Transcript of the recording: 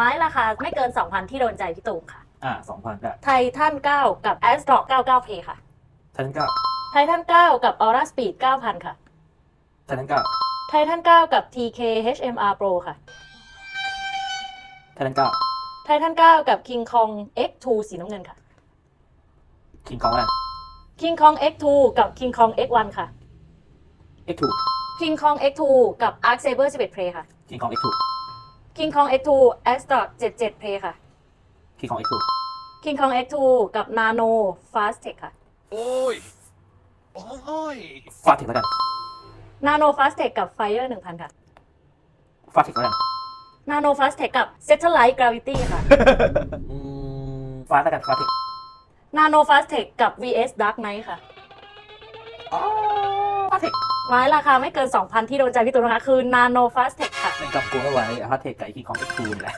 ไม้ราคาไม่เกิน 2,000 ที่โดนใจพี่ตูมค่ะ อ่าสองพันได้ไททัน9กับ a s t r o 99 Play ค่ะไททันเก้าไททัน9กับ Aura Speed 9,000 ค่ะไททันเก้าไททัน9กับ TK HMR Pro ค่ะไททันเก้าไททัน9กับ King Kong X2 สีน้ำเงินค่ะ คิงคองแลนด์ King Kong X2 กับ King Kong X1 ค่ะ เอ็กทู King Kong X2 กับ Arc Saber 11 Play ค่ะ คิงคองเอ็กทู King Kong X2 Astro 77 Play ค่ะคิงคองเอ็กทู King Kong X2 กับ Nano Fast Tech ค่ะ โอ้ย โอ้ย ฟาดถึงแล้วกัน Nano Fast Tech กับ Fire 1000 ค่ะ ฟาดถึงแล้วกัน Nano Fast Tech กับ Satellite Gravity ค่ะ อืมฟาดแล้วกันฟาดถึง Nano Fast Tech กับ VS Dark Knight ค่ะ อ๋อฟาดถึงไม้ราคาไม่เกิน 2,000 ที่โดนใจพี่ตูนนะคะ คือ Nano Fast Tech ค่ะเป็นกำกูเอาไว้ฟาดเทคกับไอ้คิงของเอ็กทูนี่แหละ